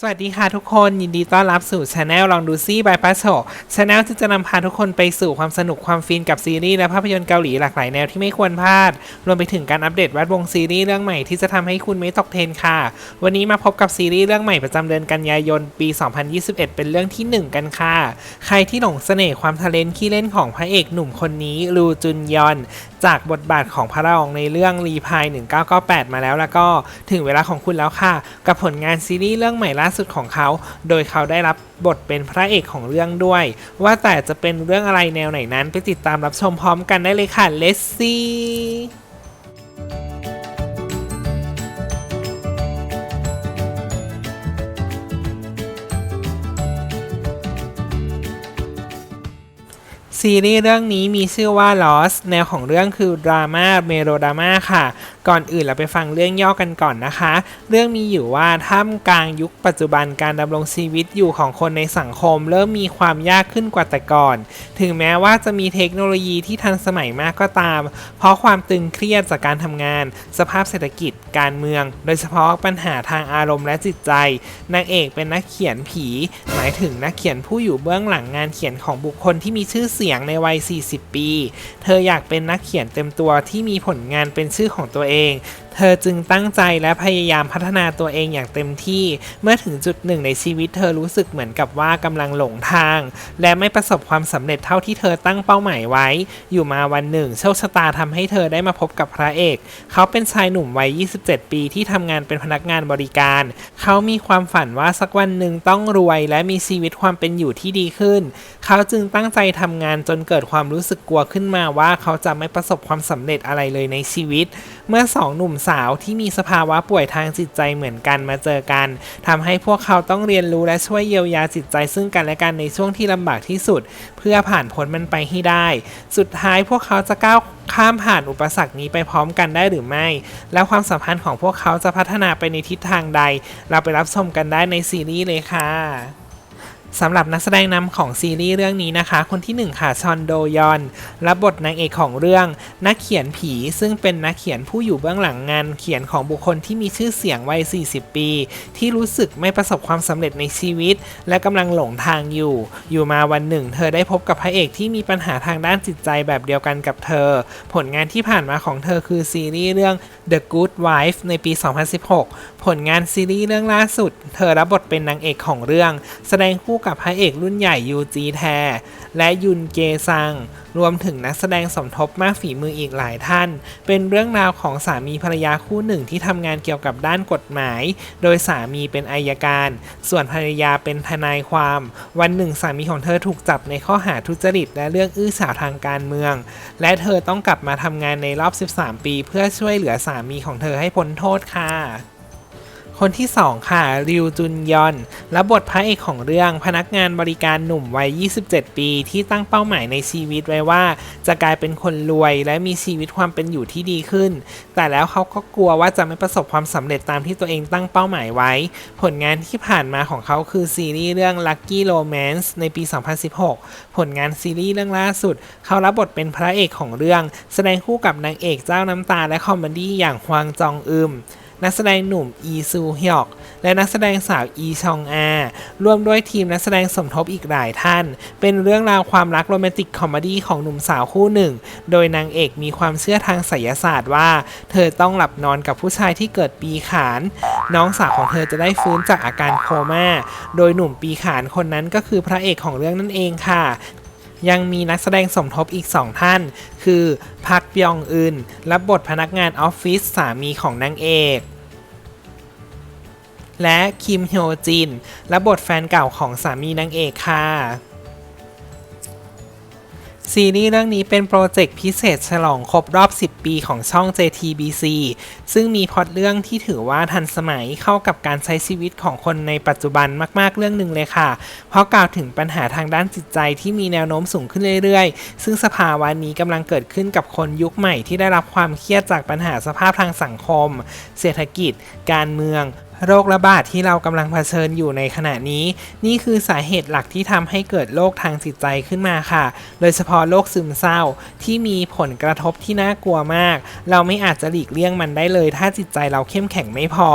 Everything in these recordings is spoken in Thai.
สวัสดีค่ะทุกคนยินดีต้อนรับสู่ช anel ลองดูซี่บายป้าโชช anel ที่จะนำพาทุกคนไปสู่ความสนุกความฟินกับซีรีส์และภาพยนตร์เกาหลีหลากหลายแนวที่ไม่ควรพลาด รวมไปถึงการอัปเดตแวดวงซีรีส์เรื่องใหม่ที่จะทำให้คุณไม่ตกเทรนค่ะ วันนี้มาพบกับซีรีส์เรื่องใหม่ประจำเดือนกันยายนปี 2021 เป็นเรื่องที่ 1 กันค่ะ ใครที่หลงเสน่ห์ความทะเลนขี้เล่นของพระเอกหนุ่มคนนี้รูจุนยอนจากบทบาทของพระรองในเรื่องรีพาย 1998 มาแล้วแล้วก็ถึงเวลาของคุณแล้วค่ะ กับผลงานซีรีส์เรื่องใหม่ล่าสุดของเขา โดยเขาได้รับบทเป็นพระเอกของเรื่องด้วย ว่าแต่จะเป็นเรื่องอะไรแนวไหนนั้นไปติดตามรับชมพร้อมกันได้เลยค่ะ Let's see ซี ซีรีส์เรื่องนี้มีชื่อว่า Lost แนวของเรื่องคือดราม่าเมโลดราม่าค่ะ ก่อนอื่นเราไปฟังเรื่องย่อกันก่อนนะคะ เรื่องมีอยู่ว่าท่ามกลางยุคปัจจุบันการดำรงชีวิตอยู่ของคนในสังคม เริ่มมีความยากขึ้นกว่าแต่ก่อน ถึงแม้ว่าจะมีเทคโนโลยีที่ทันสมัยมากก็ตาม เพราะความตึงเครียดจากการทำงาน สภาพเศรษฐกิจ การเมือง โดยเฉพาะปัญหาทางอารมณ์และจิตใจ นางเอกเป็นนักเขียนผี หมายถึงนักเขียนผู้อยู่เบื้องหลังงานเขียนของบุคคลที่มีชื่อเสียงียงในวัย 40 ปี เธออยากเป็นนักเขียนเต็มตัวที่มีผลงานเป็นชื่อของตัวเอง เธอจึงตั้งใจและพยายามพัฒนาตัวเองอย่างเต็มที่ เมื่อถึงจุดหนึ่งในชีวิตเธอรู้สึกเหมือนกับว่ากำลังหลงทาง และไม่ประสบความสำเร็จเท่าที่เธอตั้งเป้าหมายไว้ อยู่มาวันหนึ่งโชคชะตาทำให้เธอได้มาพบกับพระเอก เขาเป็นชายหนุ่มวัย 27 ปีที่ทำงานเป็นพนักงานบริการ เขามีความฝันว่าสักวันหนึ่งต้องรวย และมีชีวิตความเป็นอยู่ที่ดีขึ้น เขาจึงตั้งใจทำงานจนเกิดความรู้สึกกลัวขึ้นมาว่าเขาจะไม่ประสบความสำเร็จอะไรเลยในชีวิต เมื่อสองหนุ่มสาวที่มีสภาวะป่วยทางจิตใจเหมือนกันมาเจอกันทำให้พวกเขาต้องเรียนรู้และช่วยเยียวยาจิตใจซึ่งกันและกันในช่วงที่ลำบากที่สุด เพื่อผ่านพ้นมันไปให้ได้ สุดท้ายพวกเขาจะก้าวข้ามผ่านอุปสรรคนี้ไปพร้อมกันได้หรือไม่ แล้วความสัมพันธ์ของพวกเขาจะพัฒนาไปในทิศทางใด เราไปรับชมกันได้ในซีรีส์เลยค่ะ สำหรับนักแสดงนำของซีรีส์เรื่องนี้นะคะ คนที่ 1 ค่ะ ชอนโดยอน รับบทนางเอกของเรื่อง นักเขียนผี ซึ่งเป็นนักเขียนผู้อยู่เบื้องหลังงาน เขียนของบุคคลที่มีชื่อเสียงวัย 40 ปี ที่รู้สึกไม่ประสบความสำเร็จในชีวิต และกำลังหลงทางอยู่ อยู่มาวันหนึ่ง เธอได้พบกับพระเอกที่มีปัญหาทางด้านจิตใจแบบเดียวกันกับเธอ ผลงานที่ผ่านมาของเธอคือซีรีส์เรื่อง The Good Wife ในปี 2016 ผลงานซีรีส์เรื่องล่าสุด เธอรับบทเป็นนางเอกของเรื่อง แสดงคู่กับพระเอกรุ่นใหญ่ยูจีแท และยุนเกซัง รวมถึงนักแสดงสมทบมากฝีมืออีกหลายท่าน เป็นเรื่องราวของสามีภรรยาคู่หนึ่งที่ทำงานเกี่ยวกับด้านกฎหมาย โดยสามีเป็นอายการ ส่วนภรรยาเป็นทนายความ วันหนึ่งสามีของเธอถูกจับในข้อหาทุจริต และเรื่องอื้อฉาวทางการเมือง และเธอต้องกลับมาทำงานในรอบ 13 ปี เพื่อช่วยเหลือสามีของเธอให้พ้นโทษค่ะ คนที่ 2 ค่ะ ริวจุนยอน รับบทพระเอกของเรื่องพนักงานบริการหนุ่มวัย 27 ปี ที่ตั้งเป้าหมายในชีวิตไว้ว่า จะกลายเป็นคนรวยและมีชีวิตความเป็นอยู่ที่ดีขึ้น แต่แล้วเขาก็กลัวว่าจะไม่ประสบความสำเร็จตามที่ตัวเองตั้งเป้าหมายไว้ ผลงานที่ผ่านมาของเขาคือซีรีส์เรื่อง Lucky Romance ในปี 2016 ผลงานซีรีส์เรื่องล่าสุด เขารับบทเป็นพระเอกของเรื่อง แสดงคู่กับนางเอกเจ้าน้ำตาและคอมเมดี้อย่างฮวางจองอึม นักแสดงหนุ่มอีซูฮยอก และนักแสดงสาวอีชองอา ร่วมด้วยทีมนักแสดงสมทบอีกหลายท่าน เป็นเรื่องราวความรักโรแมนติกคอมเมดี้ของหนุ่มสาวคู่หนึ่ง โดยนางเอกมีความเชื่อทางไสยศาสตร์ว่า เธอต้องหลับนอนกับผู้ชายที่เกิดปีขาน น้องสาวของเธอจะได้ฟื้นจากอาการโคม่า โดยหนุ่มปีขานคนนั้นก็คือพระเอกของเรื่องนั่นเองค่ะ ยังมีนักแสดงสมทบอีก 2 ท่าน คือพักยองอึนรับบทพนักงานออฟฟิศสามีของนางเอก และคิมฮยจินรับบทแฟนเก่าของสามีนางเอกค่ะ ซีรีส์เรื่องนี้เป็นโปรเจกต์พิเศษฉลองครบรอบ 10 ปีของช่อง JTBC ซึ่งมีพอตเรื่องที่ถือว่าทันสมัยเข้ากับการใช้ชีวิตของคนในปัจจุบันมากๆเรื่องหนึ่งเลยค่ะ เพราะกล่าวถึงปัญหาทางด้านจิตใจที่มีแนวโน้มสูงขึ้นเรื่อยๆ ซึ่งสภาวะนี้กำลังเกิดขึ้นกับคนยุคใหม่ที่ได้รับความเครียดจากปัญหาสภาพทางสังคม เศรษฐกิจ การเมือง โรคระบาดที่เรากำลังเผชิญอยู่ในขณะนี้ นี่คือสาเหตุหลักที่ทำให้เกิดโรคทางจิตใจขึ้นมาค่ะ โดยเฉพาะโรคซึมเศร้าที่มีผลกระทบที่น่ากลัวมาก เราไม่อาจจะหลีกเลี่ยงมันได้เลย ถ้าจิตใจเราเข้มแข็งไม่พอ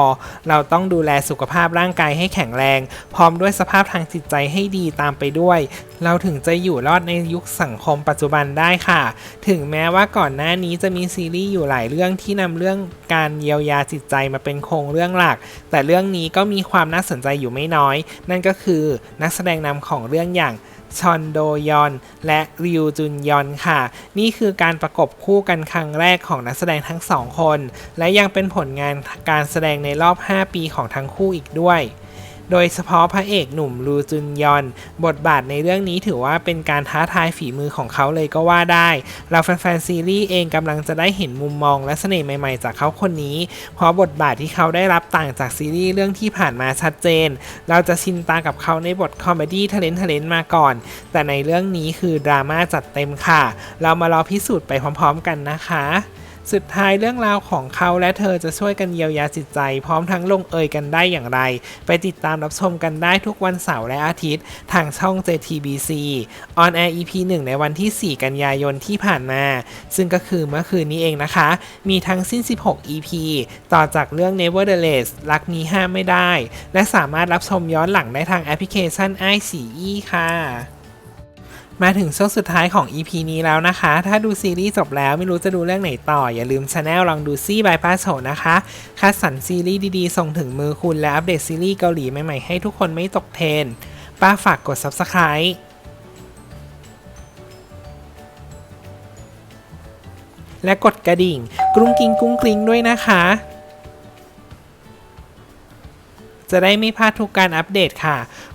เราต้องดูแลสุขภาพร่างกายให้แข็งแรง พร้อมด้วยสภาพทางจิตใจให้ดีตามไปด้วย เราถึงจะอยู่รอดในยุคสังคมปัจจุบันได้ค่ะ ถึงแม้ว่าก่อนหน้านี้จะมีซีรีส์อยู่หลายเรื่องที่นำเรื่องการเยียวยาจิตใจมาเป็นโครงเรื่องหลัก แต่เรื่องนี้ก็มีความน่าสนใจอยู่ไม่น้อย นั่นก็คือนักแสดงนำของเรื่องอย่างชอนโดยอน และริวจุนยอนค่ะ นี่คือการประกบคู่กันครั้งแรกของนักแสดงทั้งสองคน และยังเป็นผลงานการแสดงในรอบ 5 ปีของทั้งคู่อีกด้วย โดยเฉพาะพระเอกหนุ่มรูจุนยอน บทบาทในเรื่องนี้ถือว่าเป็นการท้าทายฝีมือของเขาเลยก็ว่าได้ เราแฟนๆซีรีส์เองกำลังจะได้เห็นมุมมองและเสน่ห์ใหม่ๆ จากเขาคนนี้ เพราะบทบาทที่เขาได้รับต่างจากซีรีส์เรื่องที่ผ่านมาชัดเจน เราจะชินตากับเขาในบทคอมเมดี้ทะเลนทะเลนมาก่อน แต่ในเรื่องนี้คือดราม่าจัดเต็มค่ะ เรามารอพิสูจน์ไปพร้อมๆกันนะคะ สุดท้ายเรื่องราวของเขาและเธอจะช่วยกันเยียวยาจิตใจ พร้อมทั้งลงเอยกันได้อย่างไร ไปติดตามรับชมกันได้ทุกวันเสาร์และอาทิตย์ ทางช่อง JTBC On Air EP 1 ในวันที่ 4 กันยายนที่ผ่านมา ซึ่งก็คือเมื่อคืนนี้เองนะคะ มีทั้งสิ้น 16 EP ต่อจากเรื่อง Nevertheless รักนี้ห้ามไม่ได้ และสามารถรับชมย้อนหลังได้ทางแอปพลิเคชัน i อ e ค่ะ มาถึงช่วงสุดท้ายของ EP นี้แล้วนะคะ ถ้าดูซีรีส์จบแล้วไม่รู้จะดูเรื่องไหนต่อ อย่าลืมช anel ลองดูซี่บายป้าโฉนะคะคัดสรรซีรีส์ดีๆ ส่งถึงมือคุณและอัปเดตซีรีส์เกาหลีใหม่ๆให้ทุกคนไม่ตกเทรนป้าฝากกด Subscribe และกดกระดิ่ง กรุ้งกิงกุ้งกริงด้วยนะคะ จะได้ไม่พลาดทุกการอัปเดตค่ะ